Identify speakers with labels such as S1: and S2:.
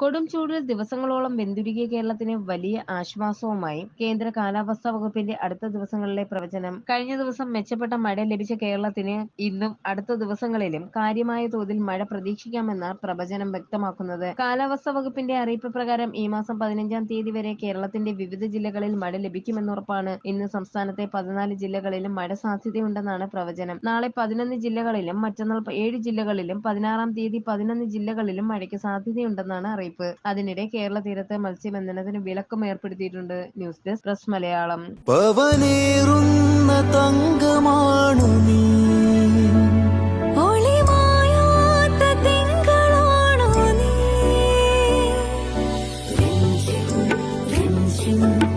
S1: കൊടും ചൂടിൽ ദിവസങ്ങളോളം വെന്തുരുകിയ കേരളത്തിന് വലിയ ആശ്വാസവുമായി കേന്ദ്ര കാലാവസ്ഥാ വകുപ്പിന്റെ അടുത്ത ദിവസങ്ങളിലെ പ്രവചനം കഴിഞ്ഞ ദിവസം മെച്ചപ്പെട്ട മഴ ലഭിച്ച കേരളത്തിന് ഇന്നും അടുത്ത ദിവസങ്ങളിലും കാര്യമായ തോതിൽ മഴ പ്രതീക്ഷിക്കാമെന്ന പ്രവചനം വ്യക്തമാക്കുന്നത് കാലാവസ്ഥാ വകുപ്പിന്റെ അറിയിപ്പ് പ്രകാരം ഈ മാസം പതിനഞ്ചാം തീയതി വരെ കേരളത്തിന്റെ വിവിധ ജില്ലകളിൽ മഴ ലഭിക്കുമെന്നുറപ്പാണ് ഉറപ്പാണ് ഇന്ന് സംസ്ഥാനത്തെ പതിനാല് ജില്ലകളിലും മഴ സാധ്യതയുണ്ടെന്നാണ് പ്രവചനം നാളെ പതിനൊന്ന് ജില്ലകളിലും മറ്റന്നാൾ ഏഴ് ജില്ലകളിലും പതിനാറാം തീയതി പതിനൊന്ന് ജില്ലകളിലും മഴയ്ക്ക് സാധ്യതയുണ്ടെന്നാണ് അറിയിപ്പ് മുന്നറിയിപ്പ് അതിനിടെ കേരള തീരത്ത് മത്സ്യബന്ധനത്തിന് വിലക്കും ഏർപ്പെടുത്തിയിട്ടുണ്ട് ന്യൂസ് ഡെസ്ക് പ്രസ് മലയാളം
S2: തങ്കമാണു നീ you.